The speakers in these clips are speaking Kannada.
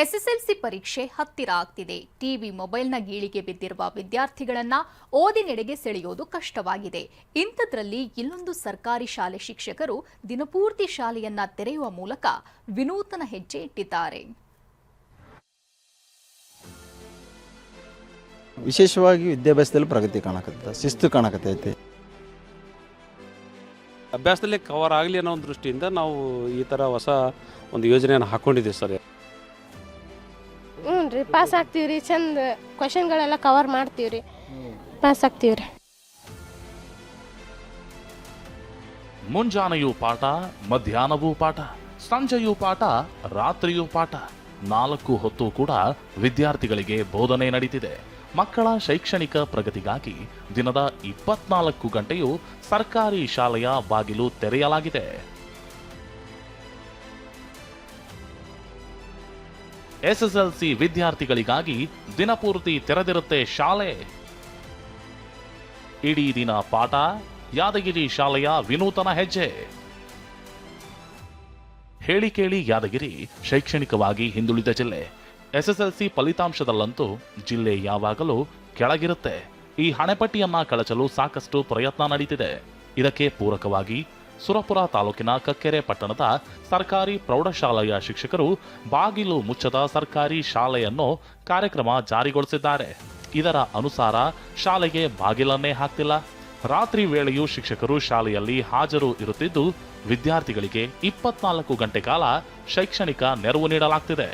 ಎಸ್ಎಸ್ಎಲ್ಸಿ ಪರೀಕ್ಷೆ ಹತ್ತಿರ ಆಗ್ತಿದೆ. ಟಿವಿ ಮೊಬೈಲ್ನ ಗೀಳಿಗೆ ಬಿದ್ದಿರುವ ವಿದ್ಯಾರ್ಥಿಗಳನ್ನ ಓದಿನೆಡೆಗೆ ಸೆಳೆಯೋದು ಕಷ್ಟವಾಗಿದೆ. ಇಂಥದ್ರಲ್ಲಿ ಇಲ್ಲೊಂದು ಸರ್ಕಾರಿ ಶಾಲೆ ಶಿಕ್ಷಕರು ದಿನಪೂರ್ತಿ ಶಾಲೆಯನ್ನ ತೆರೆಯುವ ಮೂಲಕ ವಿನೂತನ ಹೆಜ್ಜೆ ಇಟ್ಟಿದ್ದಾರೆ. ವಿಶೇಷವಾಗಿ ವಿದ್ಯಾಭ್ಯಾಸದಲ್ಲಿ ಪ್ರಗತಿ ಕಾಣಕತ್ತ ಶಿಸ್ತು ಕಾಣಕತ್ತೈತಿ. ಅಭ್ಯಾಸದಲ್ಲಿ ಕವರ್ ಆಗಲಿ ಅನ್ನೋ ಒಂದು ದೃಷ್ಟಿಯಿಂದ ನಾವು ಈ ಥರ ಹೊಸ ಒಂದು ಯೋಜನೆಯನ್ನು ಹಾಕ್ಕೊಂಡಿದ್ದೀವಿ ಸರ್. ಹ್ಞೂ ರೀ ಪಾಸ್ ಆಗ್ತೀವಿ ರೀ, ಚಂದ ಕ್ವಶನ್ಗಳೆಲ್ಲ ಕವರ್ ಮಾಡ್ತೀವಿ ರೀ ಪಾಸ್ ಆಗ್ತೀವಿ ರೀ ಮುಂಜಾನೆಯೂ ಪಾಠ, ಮಧ್ಯಾಹ್ನವೂ ಪಾಠ, ಸಂಜೆಯೂ ಪಾಠ, ರಾತ್ರಿಯೂ ಪಾಠ, ನಾಲ್ಕು ಹೊತ್ತು ಕೂಡ ವಿದ್ಯಾರ್ಥಿಗಳಿಗೆ ಬೋಧನೆ ನಡೀತಿದೆ. ಮಕ್ಕಳ ಶೈಕ್ಷಣಿಕ ಪ್ರಗತಿಗಾಗಿ ದಿನದ ಇಪ್ಪತ್ನಾಲ್ಕು ಗಂಟೆಯೂ ಸರ್ಕಾರಿ ಶಾಲೆಯ ಬಾಗಿಲು ತೆರೆಯಲಾಗಿದೆ. ಎಸ್ಎಸ್ಎಲ್ಸಿ ವಿದ್ಯಾರ್ಥಿಗಳಿಗಾಗಿ ದಿನಪೂರ್ತಿ ತೆರೆದಿರುತ್ತೆ ಶಾಲೆ. ಇಡೀ ದಿನ ಪಾಠ ಯಾದಗಿರಿ ಶಾಲೆಯ ವಿನೂತನ ಹೆಜ್ಜೆ. ಹೇಳಿ ಕೇಳಿ ಯಾದಗಿರಿ, ಶೈಕ್ಷಣಿಕವಾಗಿ ಹಿಂದುಳಿದ ಜಿಲ್ಲೆ. ಎಸ್ಎಸ್ಎಲ್ಸಿ ಫಲಿತಾಂಶದಲ್ಲಂತೂ ಜಿಲ್ಲೆ ಯಾವಾಗಲೂ ಕೆಳಗಿರುತ್ತೆ. ಈ ಹಣೆಪಟ್ಟಿಯನ್ನ ಕಳಚಲು ಸಾಕಷ್ಟು ಪ್ರಯತ್ನ ನಡೀತಿದೆ. ಇದಕ್ಕೆ ಪೂರಕವಾಗಿ ಸುರಪುರ ತಾಲೂಕಿನ ಕಕ್ಕೆರೆ ಪಟ್ಟಣದ ಸರ್ಕಾರಿ ಪ್ರೌಢಶಾಲೆಯ ಶಿಕ್ಷಕರು ಬಾಗಿಲು ಮುಚ್ಚದ ಸರ್ಕಾರಿ ಶಾಲೆಯನ್ನು ಕಾರ್ಯಕ್ರಮ ಜಾರಿಗೊಳಿಸಿದ್ದಾರೆ. ಇದರ ಅನುಸಾರ ಶಾಲೆಗೆ ಬಾಗಿಲನ್ನೇ ಹಾಕ್ತಿಲ್ಲ. ರಾತ್ರಿ ವೇಳೆಯೂ ಶಿಕ್ಷಕರು ಶಾಲೆಯಲ್ಲಿ ಹಾಜರು ಇರುತ್ತಿದ್ದು, ವಿದ್ಯಾರ್ಥಿಗಳಿಗೆ ಇಪ್ಪತ್ನಾಲ್ಕು ಗಂಟೆ ಕಾಲ ಶೈಕ್ಷಣಿಕ ನೆರವು ನೀಡಲಾಗ್ತಿದೆ.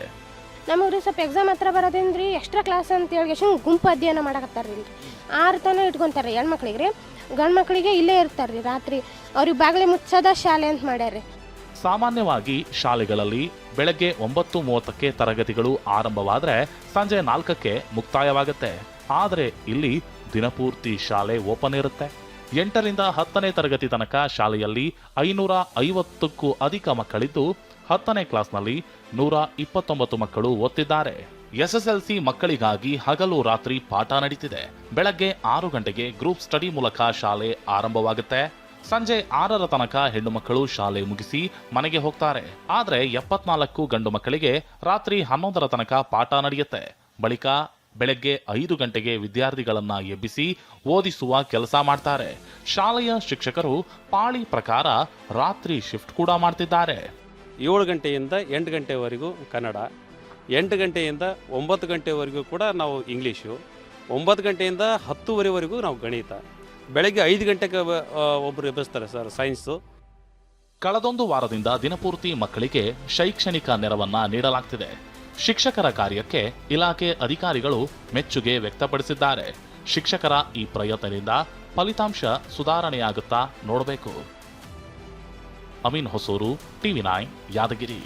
ನಮಗೆ ಸ್ವಲ್ಪ ಎಕ್ಸಾಮ್ ಹತ್ರ ಬರೋದೇನ್ರಿ ಎಕ್ಸ್ಟ್ರಾ ಕ್ಲಾಸ್ ಅಂತ ಹೇಳಿ ಗುಂಪು ಅಧ್ಯಯನ ಮಾಡಕತ್ತಾರ ರೀ ಆರು ತಾನೇ ಇಟ್ಕೊಂತಾರೆ ಹೆಣ್ಮಕ್ಳಿಗೆ. ರೀ ಗಂಡು ಮಕ್ಕಳಿಗೆ ಇಲ್ಲೇ ಇರ್ತಾರೆ ರಾತ್ರಿ ಅವ್ರಿಗೆ ಬಾಗಿಲು ಮುಚ್ಚದ ಶಾಲೆ ಅಂತ ಮಾಡ್ಯಾರ ಸಾಮಾನ್ಯವಾಗಿ ಶಾಲೆಗಳಲ್ಲಿ ಬೆಳಗ್ಗೆ ಒಂಬತ್ತು ಮೂವತ್ತಕ್ಕೆ ತರಗತಿಗಳು ಆರಂಭವಾದರೆ ಸಂಜೆ ನಾಲ್ಕಕ್ಕೆ ಮುಕ್ತಾಯವಾಗುತ್ತೆ. ಆದರೆ ಇಲ್ಲಿ ದಿನಪೂರ್ತಿ ಶಾಲೆ ಓಪನ್ ಇರುತ್ತೆ. ಎಂಟರಿಂದ ಹತ್ತನೇ ತರಗತಿ ತನಕ ಶಾಲೆಯಲ್ಲಿ ಐನೂರ ಐವತ್ತಕ್ಕೂ ಅಧಿಕ ಮಕ್ಕಳಿದ್ದು ಹತ್ತನೇ ಕ್ಲಾಸ್ನಲ್ಲಿ ನೂರ ಇಪ್ಪತ್ತೊಂಬತ್ತು ಮಕ್ಕಳು ಓದ್ತಿದ್ದಾರೆ. ಎಸ್ಎಸ್ಎಲ್ಸಿ ಮಕ್ಕಳಿಗಾಗಿ ಹಗಲು ರಾತ್ರಿ ಪಾಠ ನಡೀತಿದೆ. ಬೆಳಗ್ಗೆ ಆರು ಗಂಟೆಗೆ ಗ್ರೂಪ್ ಸ್ಟಡಿ ಮೂಲಕ ಶಾಲೆ ಆರಂಭವಾಗುತ್ತೆ. ಸಂಜೆ ಆರರ ತನಕ ಹೆಣ್ಣು ಮಕ್ಕಳು ಶಾಲೆ ಮುಗಿಸಿ ಮನೆಗೆ ಹೋಗ್ತಾರೆ. ಆದರೆ ಎಪ್ಪತ್ನಾಲ್ಕು ಗಂಡು ಮಕ್ಕಳಿಗೆ ರಾತ್ರಿ ಹನ್ನೊಂದರ ತನಕ ಪಾಠ ನಡೆಯುತ್ತೆ. ಬಳಿಕ ಬೆಳಗ್ಗೆ ಐದು ಗಂಟೆಗೆ ವಿದ್ಯಾರ್ಥಿಗಳನ್ನ ಎಬ್ಬಿಸಿ ಓದಿಸುವ ಕೆಲಸ ಮಾಡ್ತಾರೆ. ಶಾಲೆಯ ಶಿಕ್ಷಕರು ಪಾಳಿ ಪ್ರಕಾರ ರಾತ್ರಿ ಶಿಫ್ಟ್ ಕೂಡ ಮಾಡ್ತಿದ್ದಾರೆ. ಏಳು ಗಂಟೆಯಿಂದ ಎಂಟು ಗಂಟೆವರೆಗೂ ಕನ್ನಡ, ಎಂಟು ಗಂಟೆಯಿಂದ ಒಂಬತ್ತು ಗಂಟೆವರೆಗೂ ಕೂಡ ನಾವು ಇಂಗ್ಲೀಷು, ಒಂಬತ್ತು ಗಂಟೆಯಿಂದ ಹತ್ತುವರೆವರೆಗೂ ನಾವು ಗಣಿತ. ಬೆಳಗ್ಗೆ ಐದು ಗಂಟೆಗೆ ಒಬ್ಬರು ಎಬ್ಬಿಸ್ತಾರೆ ಸರ್, ಸೈನ್ಸು. ಕಳೆದೊಂದು ವಾರದಿಂದ ದಿನಪೂರ್ತಿ ಮಕ್ಕಳಿಗೆ ಶೈಕ್ಷಣಿಕ ನೆರವನ್ನ ನೀಡಲಾಗ್ತಿದೆ. ಶಿಕ್ಷಕರ ಕಾರ್ಯಕ್ಕೆ ಇಲಾಖೆ ಅಧಿಕಾರಿಗಳು ಮೆಚ್ಚುಗೆ ವ್ಯಕ್ತಪಡಿಸಿದ್ದಾರೆ. ಶಿಕ್ಷಕರ ಈ ಪ್ರಯತ್ನದಿಂದ ಫಲಿತಾಂಶ ಸುಧಾರಣೆಯಾಗುತ್ತಾ ನೋಡಬೇಕು. Amin Hosur, TV nine Yadgiri.